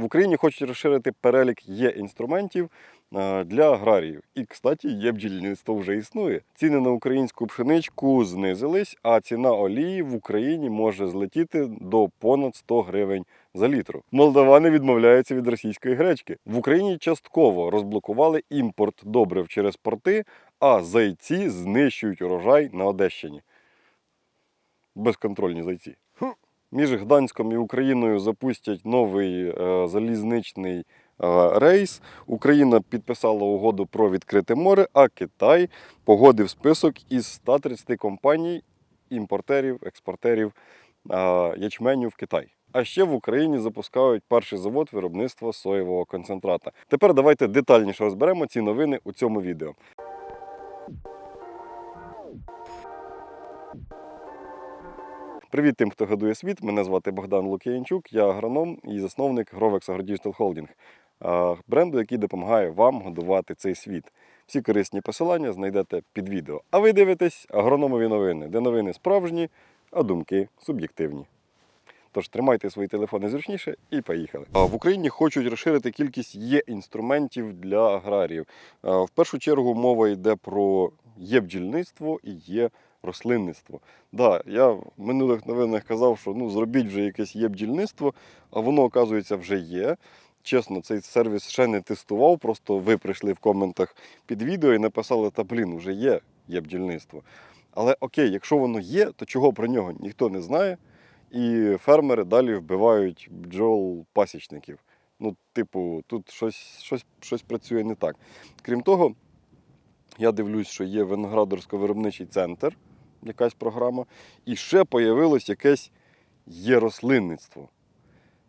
В Україні хочуть розширити перелік є інструментів е, для аграріїв. І, кстати, є бджільництво вже існує. Ціни на українську пшеничку знизились, а ціна олії в Україні може злетіти до понад 100 гривень за літру. Молдавани відмовляються від російської гречки. В Україні частково розблокували імпорт добрив через порти, а зайці знищують урожай на Одещині. Безконтрольні зайці. Між Гданськом і Україною запустять новий е, залізничний е, рейс. Україна підписала угоду про відкрите море, а Китай погодив список із 130 компаній, імпортерів, експортерів е, ячменю в Китай. А ще в Україні запускають перший завод виробництва соєвого концентрата. Тепер давайте детальніше розберемо ці новини у цьому відео. Привіт тим, хто годує світ. Мене звати Богдан Лук'янчук, я агроном і засновник Grovex AgroDigital Holding, бренду, який допомагає вам годувати цей світ. Всі корисні посилання знайдете під відео. А ви дивитесь агрономові новини, де новини справжні, а думки суб'єктивні. Тож тримайте свої телефони зручніше і поїхали. В Україні хочуть розширити кількість є інструментів для аграріїв. В першу чергу мова йде про є бджільництво і є рослинництво. Да, я в минулих новинах казав, що ну зробіть вже якесь є бджільництво, а воно, оказується, вже є. Чесно, цей сервіс ще не тестував, просто ви прийшли в коментах під відео і написали, та блін, вже є, є бджільництво. Але окей, якщо воно є, то чого про нього ніхто не знає, і фермери далі вбивають бджол-пасічників. Ну, типу, тут щось, щось, щось працює не так. Крім того, я дивлюсь, що є виноградарсько-виробничий центр, якась програма, і ще появилось якесь є рослинництво.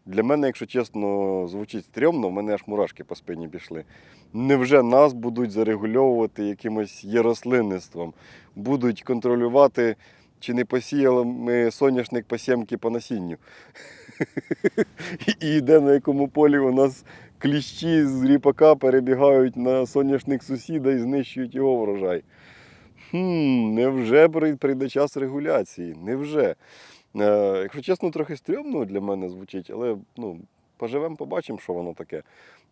Для мене, якщо чесно, звучить стрьомно, в мене аж мурашки по спині пішли. Невже нас будуть зарегульовувати якимось є рослинництвом? Будуть контролювати, чи не посіяли ми соняшник по сімки по насінню? І де на якому полі у нас кліщі з ріпака перебігають на соняшник сусіда і знищують його врожай. Хм, невже прийде час регуляції? Невже? Е, якщо чесно, трохи стрьомно для мене звучить, але ну, поживемо, побачимо, що воно таке.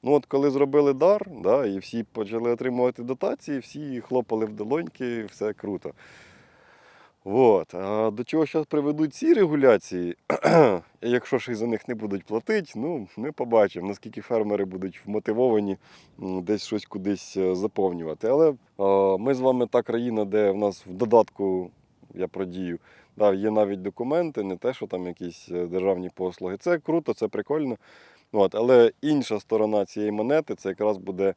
Ну от коли зробили дар, да, і всі почали отримувати дотації, всі хлопали в долоньки, все круто. От. А до чого зараз приведуть ці регуляції, якщо ж і за них не будуть платити, ну ми побачимо, наскільки фермери будуть вмотивовані десь щось кудись е, заповнювати. Але е, ми з вами та країна, де в нас в додатку я про дію. Да, є навіть документи, не те, що там якісь е, державні послуги. Це круто, це прикольно. От, але інша сторона цієї монети це якраз буде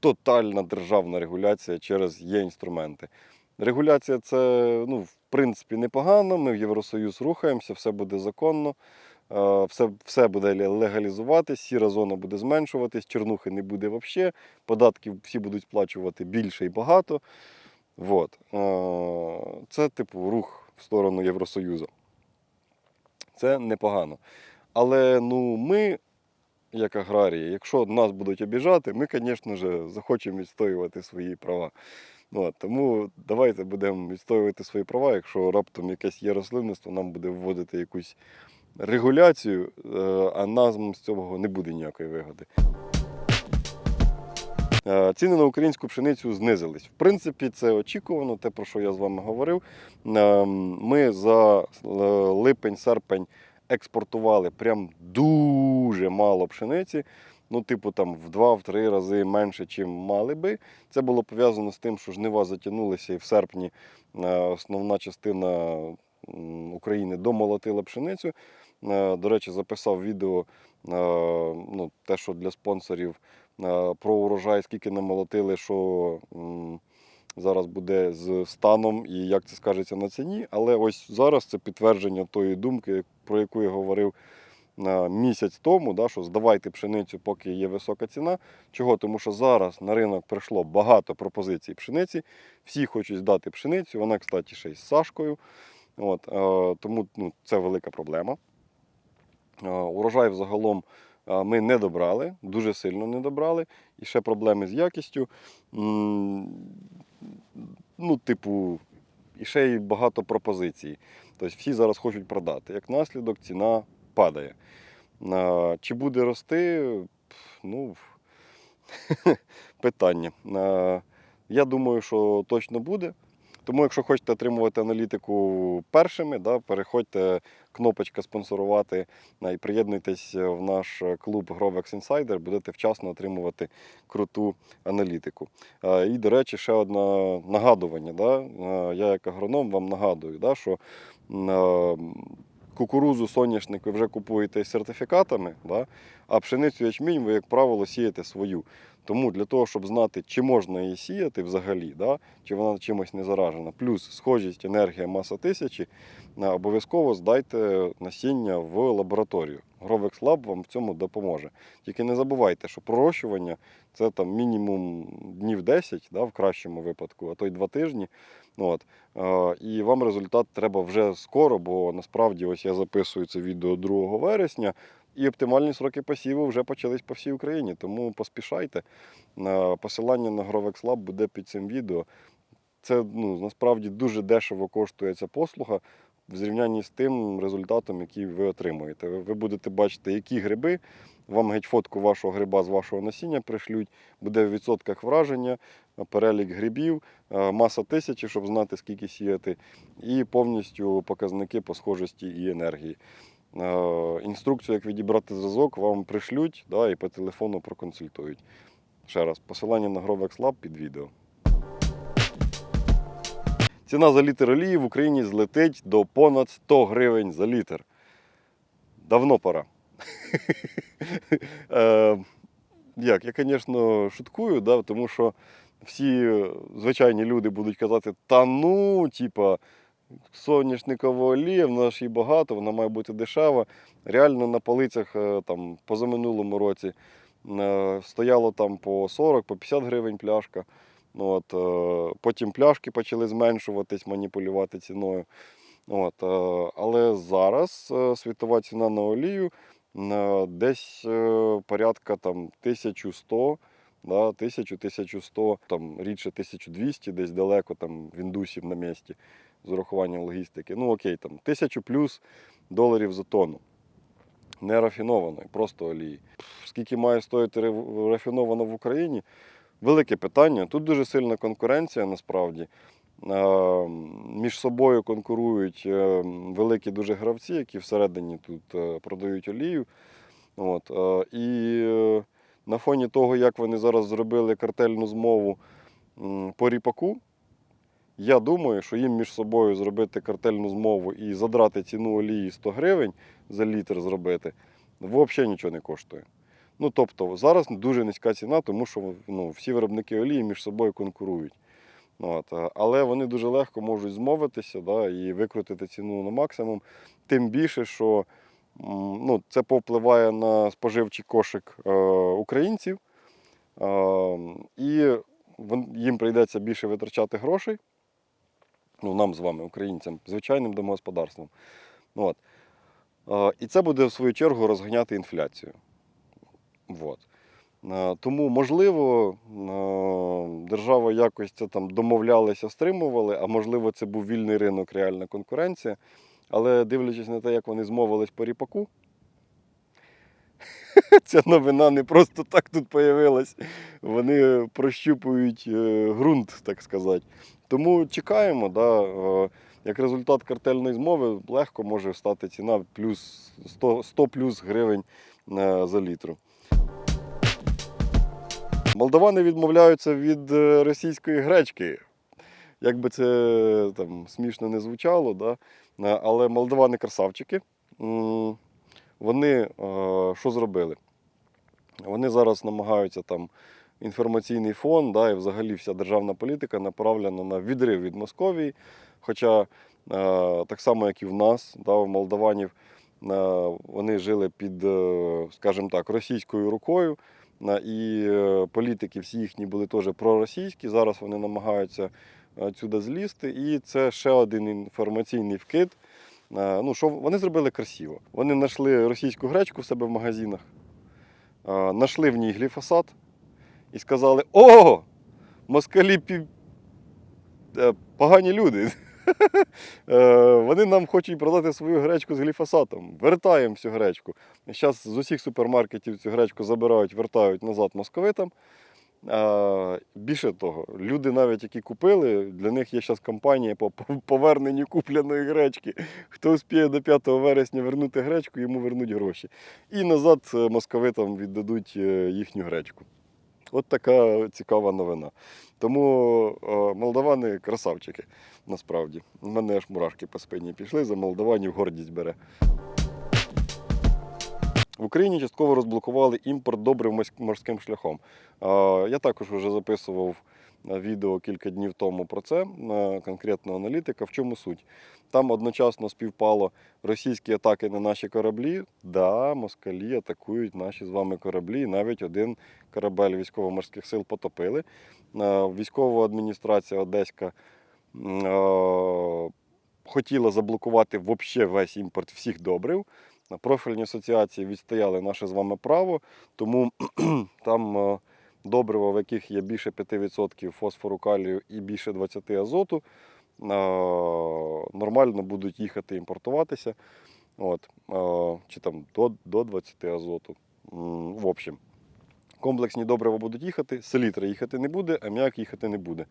тотальна державна регуляція через є інструменти. Регуляція це, ну, в принципі, непогано. Ми в Євросоюз рухаємося, все буде законно, е, все, все буде ле- легалізуватись, сіра зона буде зменшуватись, чорнухи не буде взагалі, податків всі будуть сплачувати більше і багато. Вот. Е, Це, типу, рух в сторону Євросоюзу. Це непогано. Але ну, ми, як аграрії, якщо нас будуть обіжати, ми, звісно захочемо відстоювати свої права. От, тому давайте будемо відстоювати свої права. Якщо раптом якесь є рослинництво, нам буде вводити якусь регуляцію, е, а нам з цього не буде ніякої вигоди. Е, Ціни на українську пшеницю знизились. В принципі, це очікувано, те, про що я з вами говорив. Е, Ми за липень-серпень експортували прям дуже мало пшениці. Ну, типу, там в два-три рази менше, чим мали би. Це було пов'язано з тим, що жнива затягнулися, і в серпні е, основна частина України домолотила пшеницю. Е, До речі, записав відео, е, ну, те, що для спонсорів про урожай, скільки намолотили, що зараз буде з станом і як це скажеться на ціні. Але ось зараз це підтвердження тої думки, про яку я говорив місяць тому, да, що здавайте пшеницю, поки є висока ціна. Чого? Тому що зараз на ринок прийшло багато пропозицій пшениці. Всі хочуть здати пшеницю. Вона, кстати, ще й з Сашкою. От, е, тому ну, це велика проблема. Е, урожай взагалом е, ми не добрали, дуже сильно не добрали. І ще проблеми з якістю. Ну, типу, і ще й багато пропозицій. Тобто всі зараз хочуть продати. Як наслідок, ціна падає. Чи буде рости? Ну, питання. Я думаю, що точно буде. Тому, якщо хочете отримувати аналітику першими, да, переходьте, кнопочка спонсорувати і приєднуйтесь в наш клуб Grovex Insider, будете вчасно отримувати круту аналітику. І, до речі, ще одне нагадування. Да? Я як агроном вам нагадую, да, що кукурузу, соняшник ви вже купуєте сертифікатами, да? а пшеницю ячмінь ви, як правило, сієте свою. Тому для того, щоб знати, чи можна її сіяти взагалі, да? чи вона чимось не заражена, плюс схожість, енергія, маса тисячі, е, обов'язково здайте насіння в лабораторію. Grovex Lab вам в цьому допоможе. Тільки не забувайте, що пророщування це там мінімум днів 10, да, в кращому випадку, а то й 2 тижні. От. Е, І вам результат треба вже скоро, бо насправді ось я записую це відео 2 вересня. І оптимальні сроки посіву вже почались по всій Україні, тому поспішайте. Е, Посилання на Grovex Lab буде під цим відео. Це ну, насправді дуже дешево коштує ця послуга в зрівнянні з тим результатом, який ви отримуєте. Ви- будете бачити, які гриби. Вам геть фотку вашого гриба з вашого насіння пришлють, буде в відсотках враження, перелік грибів, е, маса тисячі, щоб знати, скільки сіяти, і повністю показники по схожості і енергії. Е, Інструкцію, як відібрати зразок, вам пришлють да, і по телефону проконсультують. Ще раз, посилання на Grovex Lab під відео. Ціна за літр олії в Україні злетить до понад 100 гривень за літр. Давно пора. Е, Як? Я, звісно, шуткую, тому що всі звичайні люди будуть казати, та ну, типа, соняшникова олія, в нас її багато, вона має бути дешева. Реально на полицях е, там, позаминулому році е, стояло там по 40, по 50 гривень пляшка. Ну, От, е, потім пляшки почали зменшуватись, маніпулювати ціною. От, але зараз світова ціна на олію десь порядка там, 1100, да, 1000-1100, там, рідше 1200, десь далеко там, в індусів на місці з урахуванням логістики. Ну окей, там, 1000 плюс доларів за тонну. Не рафінованої, просто олії. Скільки має стоїти рафіновано в Україні? Велике питання. Тут дуже сильна конкуренція насправді. Між собою конкурують е, великі дуже гравці, які всередині тут е, продають олію. От, е, і на фоні того, як вони зараз зробили картельну змову по ріпаку, я думаю, що їм між собою зробити картельну змову і задрати ціну олії 100 гривень за літр зробити, взагалі нічого не коштує. Ну, тобто, зараз дуже низька ціна, тому що ну, всі виробники олії між собою конкурують. От, е, але вони дуже легко можуть змовитися да, і викрутити ціну на максимум. Тим більше, що ну, це повпливає на споживчий кошик е, українців, е, і їм прийдеться більше витрачати грошей. Ну, нам з вами, українцям, звичайним домогосподарством. От. Е, І це буде в свою чергу розганяти інфляцію. От. Тому, можливо, держава якось це там домовлялися, стримували, а можливо, це був вільний ринок, реальна конкуренція. Але дивлячись на те, як вони змовились по ріпаку, ця новина не просто так тут появилась. Вони прощупують е, ґрунт, так сказати. Тому чекаємо, да, е, як результат картельної змови легко може стати ціна плюс 100, 100 плюс гривень е, за літру. Молдавани відмовляються від е, російської гречки. Як би це там смішно не звучало, да? але молдавани красавчики. Вони що зробили? Вони зараз намагаються там інформаційний фон, да, і взагалі вся державна політика направлена на відрив від Московії. Хоча е, так само, як і в нас, да, у молдаванів, е, вони жили під, е, скажімо так, російською рукою. І політики всі їхні були теж проросійські. Зараз вони намагаються сюди злізти. І це ще один інформаційний вкид. Ну, що вони зробили красиво. Вони знайшли російську гречку в себе в магазинах, знайшли в ній гліфосат і сказали: О! Москалі пі... е, погані люди. Е, Вони нам хочуть продати свою гречку з гліфосатом. Вертаємо всю гречку. Зараз з усіх супермаркетів цю гречку забирають, вертають назад московитам. Більше того, люди, навіть які купили, для них є зараз кампанія по по- поверненню купленої гречки. Хто успіє до 5 вересня вернути гречку, йому вернуть гроші. І назад е, московитам віддадуть е, їхню гречку. От така цікава новина. Тому е, молдавани красавчики, насправді. У мене аж мурашки по спині пішли, за молдаванів гордість бере. В Україні частково розблокували імпорт добрив морським шляхом. Е, Я також вже записував відео кілька днів тому про це, е, конкретно аналітика. В чому суть? Там одночасно співпало російські атаки на наші кораблі. Да, москалі атакують наші з вами кораблі. І навіть один корабель військово-морських сил потопили. Е, Військова адміністрація Одеська е, хотіла заблокувати вообще весь імпорт всіх добрив. Профільні асоціації відстояли наше з вами право, тому там е, добрива, в яких є більше 5% фосфору калію і більше 20 азоту, нормально будуть їхати імпортуватися. От, чи там до, до 20 азоту. В общем, комплексні добрива будуть їхати, селітра їхати не буде, аміак їхати не буде.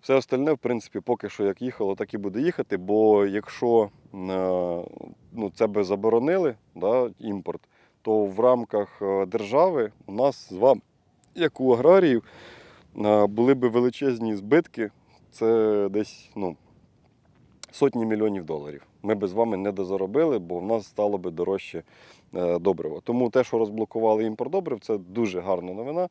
Все остальне, в принципі, поки що як їхало, так і буде їхати. Бо якщо е, ну, це би заборонили, да, імпорт, то в рамках е, держави у нас з вами, як у аграріїв, були б величезні збитки. Це десь ну, сотні мільйонів доларів. Ми би з вами не дозаробили, бо в нас стало би дорожче е, добриво. Тому те, що розблокували імпорт добрив, це дуже гарна новина.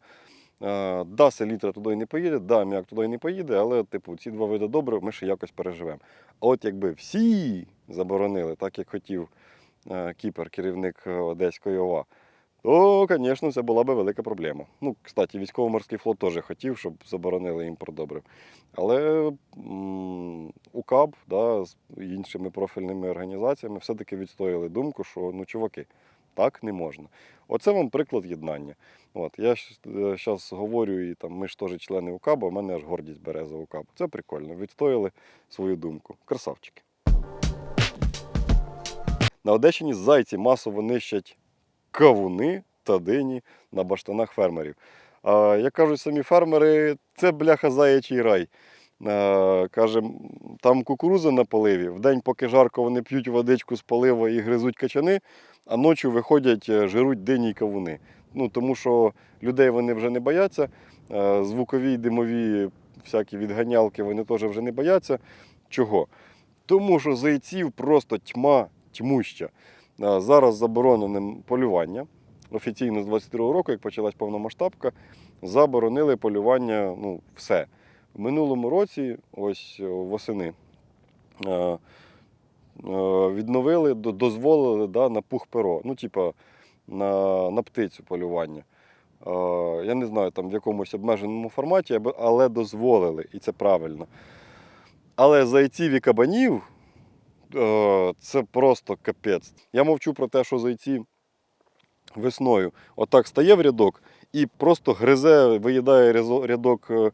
Е, Да, селітра туди не поїде, да, м'як туди не поїде, але типу, ці два види добрив ми ще якось переживемо. А от якби всі заборонили, так як хотів е, Кіпер, керівник Одеської ОВА, то, звісно, це була би велика проблема. Ну, кстати, військово-морський флот теж хотів, щоб заборонили імпорт добрив. Але УКАБ да, з іншими профільними організаціями все-таки відстояли думку, що ну, чуваки, так не можна. Оце вам приклад єднання. От, я зараз говорю, і там, ми ж теж члени УКАБу, а в мене аж гордість бере за УКАБ. Це прикольно. Відстояли свою думку. Красавчики. На Одещині зайці масово нищать кавуни та дині на баштанах фермерів. А, як кажуть самі фермери, це бляха заячий рай. А, каже, там кукуруза на поливі. В день, поки жарко, вони п'ють водичку з полива і гризуть качани, а ночі виходять, е, жируть дині й кавуни. Ну, тому що людей вони вже не бояться, е, звукові димові всякі відганялки вони теж вже не бояться. Чого? Тому що зайців просто тьма тьмуща. Е, Зараз заборонене полювання. Офіційно з 22 року, як почалась повномасштабка, заборонили полювання ну, все. В минулому році, ось е, восени, е, відновили, дозволили да, на пух перо, ну, типа на, на птицю полювання. Я не знаю, там в якомусь обмеженому форматі, але дозволили, і це правильно. Але зайців і кабанів це просто капець. Я мовчу про те, що зайці весною отак стає в рядок і просто гризе, виїдає рядок е,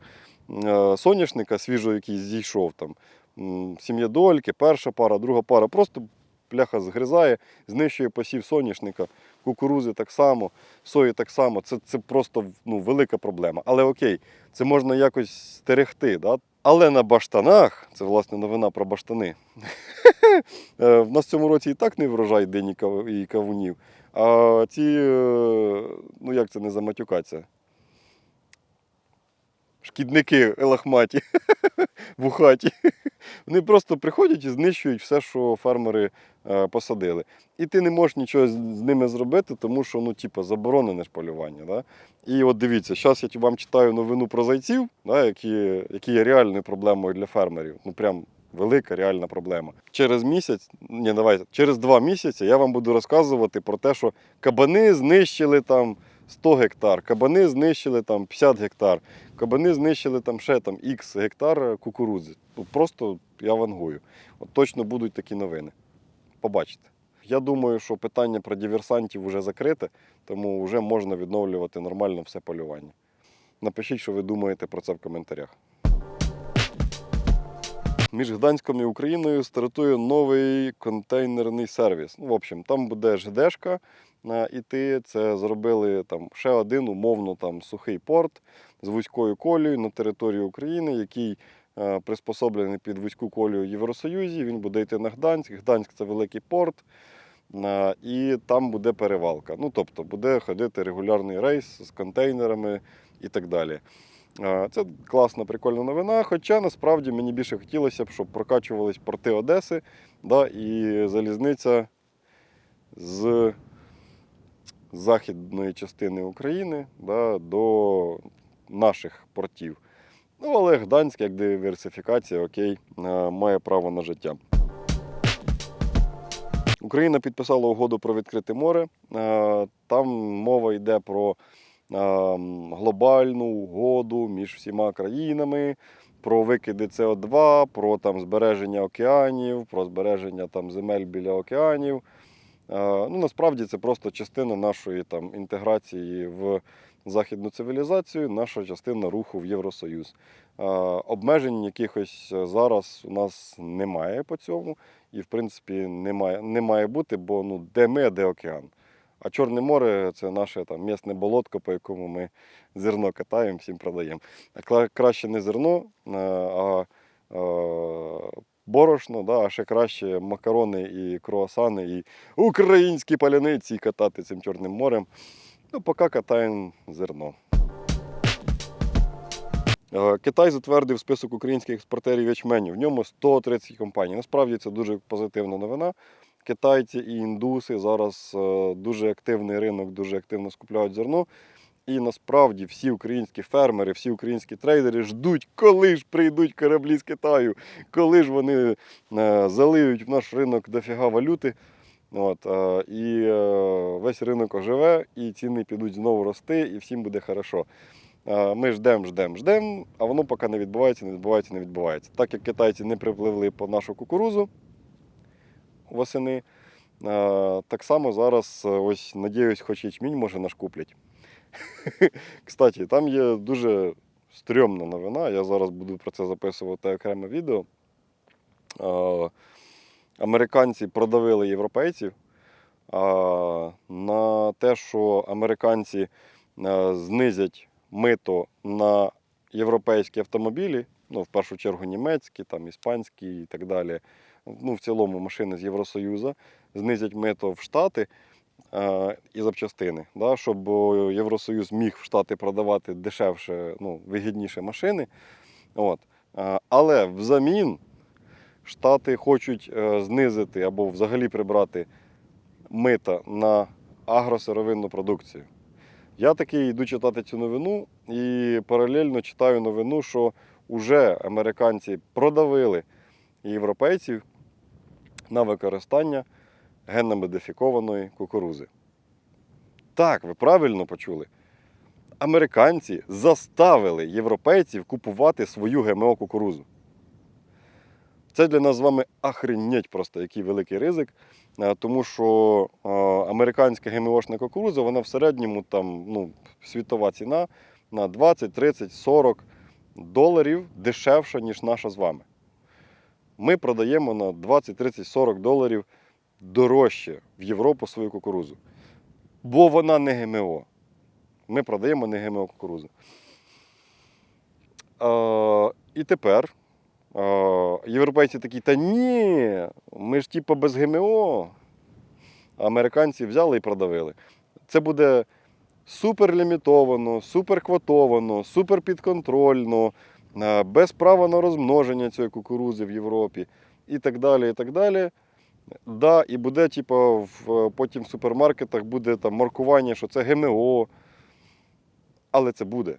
е, соняшника, свіжо який зійшов там. М, Сім'ядольки, перша пара, друга пара. Просто пляха згризає, знищує посів соняшника, кукурузи так само, сої так само. Це, це просто ну, велика проблема. Але окей, це можна якось стерегти. Да? Але на баштанах, це власне новина про баштани. Е, В нас в цьому році і так не врожай день і кавунів. А ці, е, ну як це не заматюкаться? Шкідники елахматі, вухаті. Вони просто приходять і знищують все, що фермери е, посадили. І ти не можеш нічого з ними зробити, тому що ну, типу, заборонене ж полювання. Да? І от дивіться, зараз я вам читаю новину про зайців, да, які, які є реальною проблемою для фермерів. Ну прям велика реальна проблема. Через місяць, ні, давайте, через два місяці я вам буду розказувати про те, що кабани знищили там 100 гектар, кабани знищили там 50 гектар, кабани знищили там ще там Х гектар кукурудзи. Ну, просто я вангую. От точно будуть такі новини. Побачите. Я думаю, що питання про диверсантів вже закрите, тому вже можна відновлювати нормально все полювання. Напишіть, що ви думаєте про це в коментарях. Між Гданськом і Україною стартує новий контейнерний сервіс. Ну, в общем, там буде ЖДшка іти. Це зробили там ще один умовно там сухий порт з вузькою колією на території України, який е, приспособлений під вузьку колію Євросоюзі. Він буде йти на Гданськ. Гданськ це великий порт. І там буде перевалка. Ну, тобто буде ходити регулярний рейс з контейнерами і так далі. Це класна, прикольна новина. Хоча насправді мені більше хотілося б, щоб прокачувались порти Одеси да, і залізниця з західної частини України да, до наших портів. Ну, але Гданськ, як диверсифікація, окей, е, має право на життя. Україна підписала угоду про відкрите море. Е, Там мова йде про е, глобальну угоду між всіма країнами, про викиди СО2, про там, збереження океанів, про збереження там, земель біля океанів. Е, Ну, насправді це просто частина нашої там, інтеграції в західну цивілізацію, наша частина руху в Євросоюз. Е, Обмежень якихось зараз у нас немає по цьому. І, в принципі, не має, не має бути, бо ну, де ми, а де океан. А Чорне море це наше там місне болотко, по якому ми зерно катаємо, всім продаємо. Краще не зерно, а борошно, да, а ще краще макарони і круасани, і українські паляниці катати цим Чорним морем. Ну, поки катаємо зерно. Е, Китай затвердив список українських експортерів ячменю. В ньому 130 компаній. Насправді це дуже позитивна новина. Китайці і індуси зараз е, дуже активний ринок, дуже активно скупляють зерно. І насправді всі українські фермери, всі українські трейдери ждуть, коли ж прийдуть кораблі з Китаю, коли ж вони е, залиють в наш ринок дофіга валюти. От, е, і е, весь ринок оживе, і ціни підуть знову рости, і всім буде хорошо. Ми ждемо, ждемо, ждемо, а воно поки не відбувається, не відбувається, не відбувається. Так як китайці не припливли по нашу кукурузу восени, так само зараз, е, ось, надіюсь, хоч ячмінь може наш куплять. Кстати, там є дуже стрьомна новина. Я зараз буду про це записувати окреме відео. Американці продавили європейців на те, що американці е, знизять мито на європейські автомобілі, ну, в першу чергу німецькі, там, іспанські і так далі. Ну, в цілому машини з Євросоюзу знизять мито в Штати е, і запчастини, да, щоб Євросоюз міг в Штати продавати дешевше, ну, вигідніше машини. От. Е, але взамін Штати хочуть е, знизити або взагалі прибрати мита на агросировинну продукцію. Я таки йду читати цю новину і паралельно читаю новину, що вже американці продавили європейців на використання генно-модифікованої кукурузи. Так, ви правильно почули. Американці заставили європейців купувати свою ГМО кукурузу. Це для нас з вами охренеть просто який великий ризик. Е, Тому що е, американська ГМОшна кукуруза, вона в середньому там, ну, світова ціна на 20, 30, 40 доларів дешевша, ніж наша з вами. Ми продаємо на 20, 30, 40 доларів дорожче в Європу свою кукурузу. Бо вона не ГМО. Ми продаємо не ГМО кукурузу. Е, і тепер е, європейці такі, та ні, ми ж типу без ГМО. Американці взяли і продавили. Це буде супер лімітовано, супер квотовано, супер підконтрольно, е, без права на розмноження цієї кукурузи в Європі і так далі. і так далі. Да, і буде, типу, в, потім в супермаркетах буде там маркування, що це ГМО. Але це буде.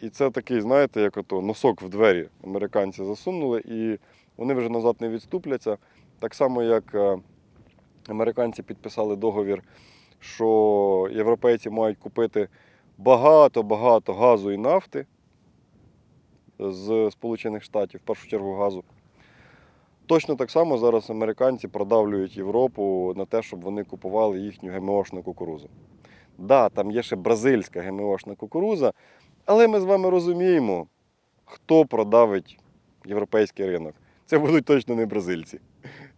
І це такий, знаєте, як ото носок в двері американці засунули, і вони вже назад не відступляться. Так само, як е, американці підписали договір, що європейці мають купити багато-багато газу і нафти з Сполучених Штатів, в першу чергу газу. Точно так само зараз американці продавлюють Європу на те, щоб вони купували їхню ГМОшну кукурузу. Да, там є ще бразильська ГМОшна кукуруза, але ми з вами розуміємо, хто продавить європейський ринок. Це будуть точно не бразильці.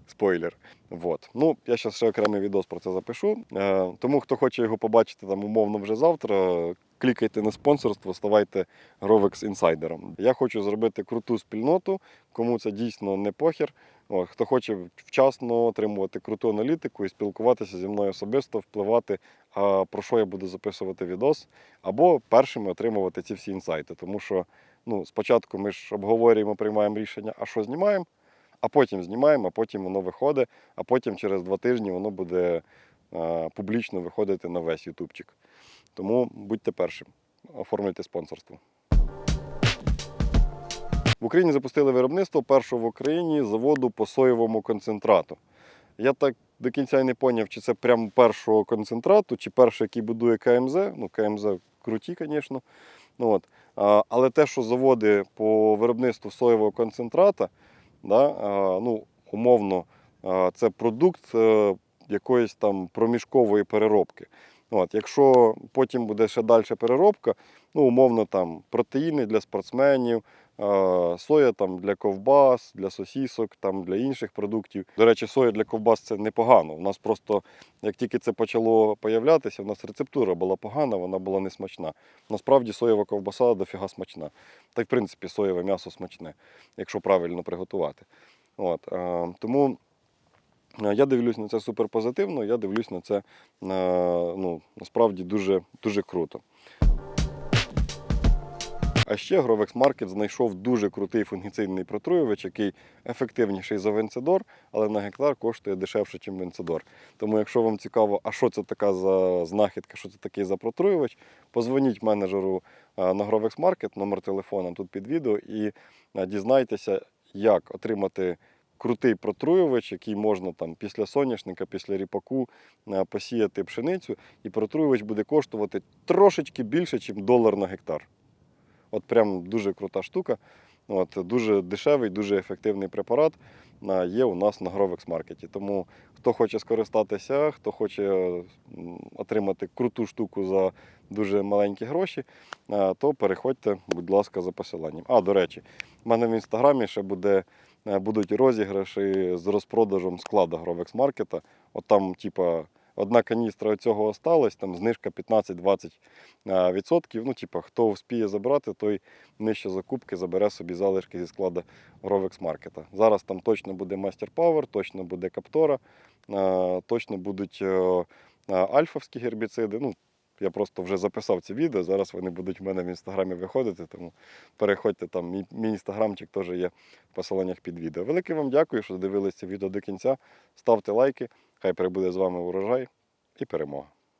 Спойлер. Вот. Ну, я зараз ще окремий відос про це запишу. Е, тому, хто хоче його побачити там умовно вже завтра, клікайте на спонсорство, ставайте Grovex інсайдером. Я хочу зробити круту спільноту, кому це дійсно не похер. О, хто хоче вчасно отримувати круту аналітику і спілкуватися зі мною особисто, впливати, а, про що я буду записувати відос, або першими отримувати ці всі інсайти. Тому що ну, спочатку ми ж обговорюємо, приймаємо рішення, а що знімаємо, а потім знімаємо, а потім воно виходить, а потім через два тижні воно буде а, публічно виходити на весь ютубчик. Тому будьте першим, оформлюйте спонсорство. В Україні запустили виробництво першого в Україні заводу по соєвому концентрату. Я так до кінця і не поняв, чи це прямо першого концентрату, чи перший, який будує КМЗ. Ну, КМЗ круті, звісно. Ну, от. А, але те, що заводи по виробництву соєвого концентрата, да, а, ну, умовно, а, це продукт е, якоїсь там проміжкової переробки. От, якщо потім буде ще далі переробка, ну, умовно, там протеїни для спортсменів, соя там для ковбас, для сосісок, там для інших продуктів. До речі, соя для ковбас це непогано. У нас просто, як тільки це почало появлятися, у нас рецептура була погана, вона була не смачна. Насправді соєва ковбаса дофіга смачна. Та й в принципі соєве м'ясо смачне, якщо правильно приготувати. От, тому я дивлюсь на це супер позитивно, я дивлюсь на це е, ну, насправді дуже, дуже круто. А ще Grovex Market знайшов дуже крутий фунгіцидний протруювач, який ефективніший за Венцедор, але на гектар коштує дешевше, ніж Венцедор. Тому, якщо вам цікаво, а що це така за знахідка, що це такий за протруювач, позвоніть менеджеру е, на Grovex Market, номер телефона тут під відео, і е, дізнайтеся, як отримати крутий протруювач, який можна там після соняшника, після ріпаку е, посіяти пшеницю, і протруювач буде коштувати трошечки більше, ніж долар на гектар. От прям дуже крута штука. От, дуже дешевий, дуже ефективний препарат є у нас на Grovex Market. Тому хто хоче скористатися, хто хоче отримати круту штуку за дуже маленькі гроші, то переходьте, будь ласка, за посиланням. А, до речі, в мене в інстаграмі ще буде, е, будуть розіграші з розпродажем Grovex Market. От там, типа, одна каністра цього осталась, там знижка 15-20%. е. Ну, типа, хто вспіє забрати, той нижче закупки забере собі залишки зі складу Market. Зараз там точно буде Master Power, точно буде Каптора, е, точно будуть е, е, альфовські гербіциди. Ну, я просто вже записав ці відео, зараз вони будуть в мене в інстаграмі виходити, тому переходьте там. Мій, інстаграмчик теж є в посиланнях під відео. Велике вам дякую, що дивилися це відео до кінця. Ставте лайки, хай прибуде з вами урожай і перемога.